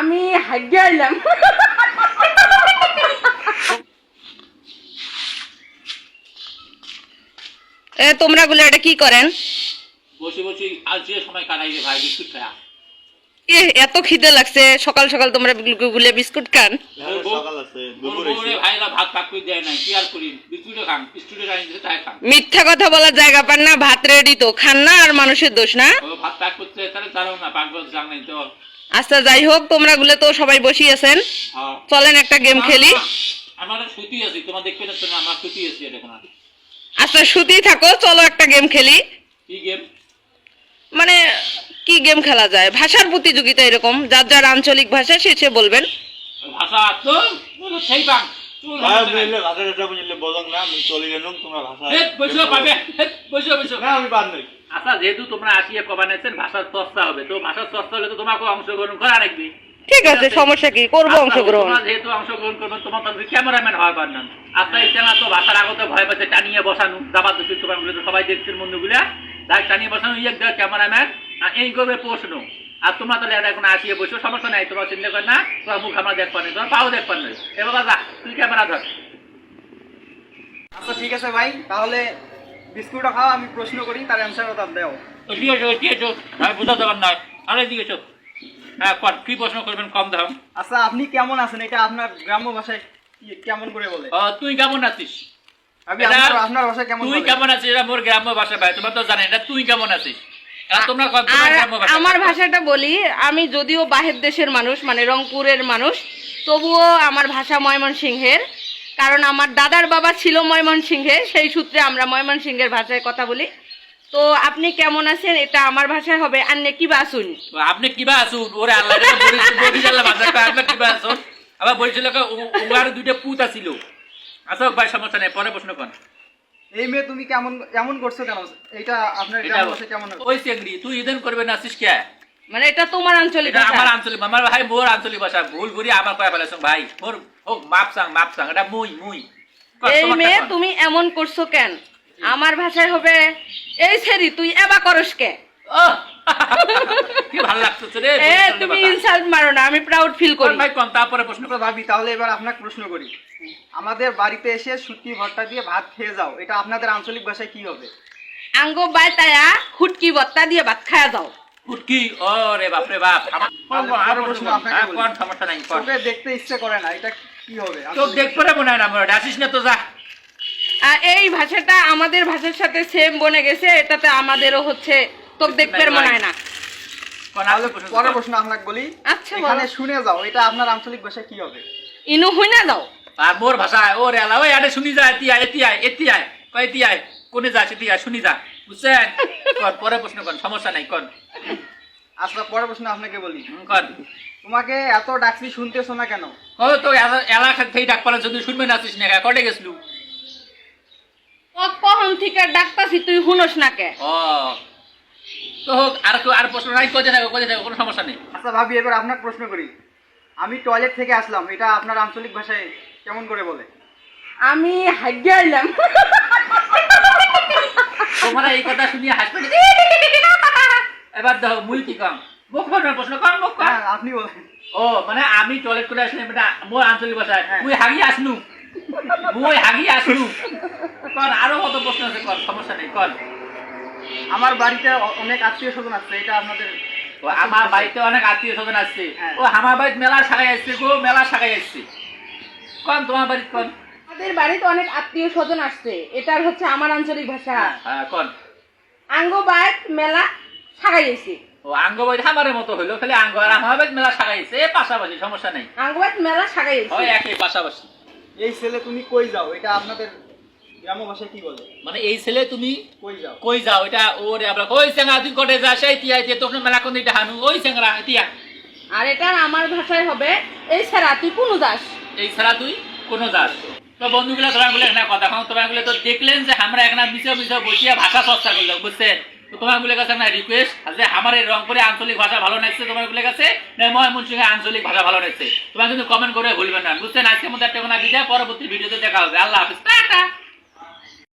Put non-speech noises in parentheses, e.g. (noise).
আমি আইলাম। এ তোমরা গুলো এটা কি করেন? বসে বসে আজ যে সময় কাটাই রে ভাই বিস্কুট খায়া। এ এত খিদে লাগছে সকাল সকাল তোমরা গুলে বিস্কুট খান। সকাল আছে দুপুর বউরে ভাইরা ভাত পাক করে দেয় নাই কি আর করি? বিস্কুটে খান বিস্কুটে খাই দিতে তাই খান। মিথ্যা কথা বলার জায়গা পান না ভাত রেডি তো খান না আর মানুষের দোষ না? ও ভাত পাক করতে তাহলে জানো না পাক করতে জান নাই তো। আচ্ছা যাই হোক তোমরা গুলো তো সবাই বসি আছেন চলেন একটা গেম খেলি। আমার সুতি আছে তোমরা দেখবে না আমার সুতি আছে আচ্ছা সুতি থাকো চলো একটা গেম খেলি। কি গেম? মানে কি গেম খেলা যায়? ভাষার প্রতিযোগিতা এরকম যার যার আঞ্চলিক ভাষা সে সে বলবেন। ভাষা তো বলো সেই পাং আচ্ছা যেহেতু তোমরা আসিয়া কমানেছেন ভাষার চর্চা হবে তো ভাষার চর্চা হলে তো তোমাকে অংশগ্রহণ করা রাখবে ঠিক আছে সমস্যা কি? করব আচ্ছা, অংশগ্রহণ। যেহেতু অংশগ্রহণ করবেন তোমার তো ক্যামেরাম্যান হয় পার না আপনার ইচ্ছা তো ভাষার আগতে ভয় পাচ্ছে টানিয়ে বসানো। দোষী তোমার সবাই দেখছেন বন্ধুগুলা। তাই টানিয়ে বসানো ইয়ে ক্যামেরাম্যান আর এই করবে প্রশ্ন। আর তোমরা তাহলে এখন আসিয়ে বসো সমস্যা নাই তোমার চিন্তা কর না তোমার মুখ আমরা দেখবার নেই তোমার পাও দেখবার নেই এবার যা তুই ক্যামেরা ধর। আচ্ছা ঠিক আছে ভাই তাহলে বিস্কুটটা খাও আমি প্রশ্ন করি তার অ্যান্সারও তার দেও। তো ঠিক আছে ঠিক আছে আমি বুঝা দেবার না। আরে চোখ হ্যাঁ কর কি প্রশ্ন করবেন কম দাম আচ্ছা আপনি কেমন আছেন? এটা আপনার গ্রাম্য ভাষায় কেমন করে বলে? তুই কেমন আছিস? আমি আপনার আপনার ভাষায় কেমন তুই কেমন আছিস? এটা মোর গ্রাম্য ভাষা ভাই তোমরা তো জানেন এটা তুই কেমন আছিস? আর আমার ভাষাটা বলি আমি যদিও বাহির দেশের মানুষ মানে রংপুরের মানুষ তবুও আমার ভাষা ময়মনসিংহের কারণ আমার দাদার বাবা ছিল ময়মনসিংহে সেই সূত্রে আমরা ময়মনসিংহের ভাষায় কথা বলি। তো আপনি কেমন আছেন? এটা আমার ভাষায় হবে। আন্নে কি বাসুন আপনি কিবা আসুন? ওরে আল্লাহ রে বলি- বলি ভাষা আপনি কিবা আসুন? আবার বলছিল কি, উ- দুইটা পুত আছিল। আচ্ছা ভাই সমস্যা নেই পরে প্রশ্ন কর। এই মেয়ে তুমি কেমন কেমন করছ কেন? এটা আপনার কেমন ওই চেংড়ি তুই ইদেন করবে না আসিস কে? মানে এটা তোমার আঞ্চলিক ভাষা। আমার আঞ্চলিক আমার ভাই মোর আঞ্চলিক ভাষা। ভুল করি আমার কয়া ফেলেছ ভাই। মোর হোক মাপ চাং মাপ চাং। এটা মুই মুই। এই মেয়ে তুমি এমন করছ কেন? আমার ভাষায় হবে এই সেরি তুই এবা করস কে? (laughs) কি ভালো লাগতেছে রে? এ তুমি ইনসাল্ট মারো না আমি প্রাউড ফিল করি। ভাই কম তারপরে প্রশ্ন কর আচ্ছা ভাবি তাহলে এবার আপনাকে প্রশ্ন করি। আমাদের বাড়িতে এসে শুটকি ভর্তা দিয়ে ভাত খেয়ে যাও এটা আপনাদের আঞ্চলিক ভাষায় কি হবে? আঙ্গ বাই তায়া হুটকি বত্তা দিয়ে ভাত খায়া যাও। ফুটকি ও রে বাপ রে বাপ আমার প্রশ্ন আপনাকে হ্যাঁ, কোন সমস্যা নাই কোন। দেখতে ইচ্ছে করে না এটা কি হবে? দেখতে মনে না আমার না তো যা। এই ভাষাটা আমাদের ভাষার সাথে সেম বনে গেছে এটাতে আমাদেরও হচ্ছে তোর দেখতে মনে হয় না। পরের প্রশ্ন আপনাকে বলি আচ্ছা এখানে শুনে যাও এটা আপনার আঞ্চলিক ভাষায় কি হবে? ইনু হই না যাও আর মোর ভাষায় ও রে আলা ওই আরে শুনি যা এতি আয় এতি আয় এতি আয় কই এতি আয় কোনে যা সেতি আয় শুনি যা বুঝছেন? (laughs) কর পরে প্রশ্ন কর সমস্যা নাই কর। আচ্ছা পরের প্রশ্ন আপনাকে বলি। কর। তোমাকে এত ডাকছি শুনতেছো না কেন? ও তো এলাকা থেকে ডাক পালা যদি শুনবে না আসিস না কটে গেছলু? কখন থেকে ডাকতাছি তুই শুনস না কে? ও তো হোক আর আর প্রশ্ন নাই কোজে থাকো কোজে থাকো কোনো সমস্যা নেই। আচ্ছা ভাবি এবার আপনাকে প্রশ্ন করি। আমি টয়লেট থেকে আসলাম এটা আপনার আঞ্চলিক ভাষায় কেমন করে বলে? আমি হাগ্গে আইলাম তোমরা এই কথা শুনিয়ে হাসবে। এবার দেখো মুই কি কম? মুখ প্রশ্ন কর মুখ হ্যাঁ আপনি বলেন। ও মানে আমি টয়লেট করে আসলে এটা মোর আঞ্চলিক ভাষায় হ্যাঁ। মুই হাগি আসনু মুই হাগি আসনু কর আরও কত প্রশ্ন আছে কর সমস্যা নেই কর আমার বাড়িতে অনেক আত্মীয় স্বজন আছে এটা আপনাদের ও আমার বাড়িতে অনেক আত্মীয় স্বজন আসছে হ্যাঁ। ও আমার বাড়িতে মেলা সাগাই আসছে গো মেলা সাগাই আসছে কন তোমার বাড়িতে কন? আমাদের বাড়িতে অনেক আত্মীয় স্বজন আসছে এটার হচ্ছে আমার আঞ্চলিক ভাষা। হ্যাঁ কন? আঙ্গ বাইক মেলা সাগাইছি ও আঙ্গ বাড়ি আমারের মতো হইল খালি আঙ্গ আর আমার মেলা সাগাইছে এ পাশাপাশি সমস্যা নেই। আঙ্গ বাইক মেলা সাগাইছি হয় একই পাশাপাশি। এই ছেলে তুমি কই যাও এটা আপনাদের গ্রাম্য ভাষায় কি বলে? মানে এই ছেলে তুমি কই যাও? কই যাও? এটা ওরে আমরা ওই চেঙ্গা তুই কটে যা সেই তিয়া দিয়ে তোকে মেলা কোন দিটা হানু। ওই চেঙ্গা তিয়া। আর এটার আমার ভাষায় হবে এই ছাড়া তুই কোনো দাস এই ছাড়া তুই কোনো যাস? তো বন্ধুগুলা তোমার বলে একটা কথা এখন তোমার তো দেখলেন যে আমরা মিশে বসিয়া ভাষা চর্চা করলাম বুঝছেন? তো তোমার বলে কাছে একটা রিকোয়েস্ট যে আমার এই রংপুরে আঞ্চলিক ভাষা ভালো লাগছে তোমার বলে কাছে ময়মনসিংহে আঞ্চলিক ভাষা ভালো লাগছে তোমার কিন্তু কমেন্ট করে ভুলবেন না বুঝছেন? আজকের মধ্যে একটা বিদায় পরবর্তী ভিডিওতে দেখা হবে। আল্লাহ হাফিজ। টাটা!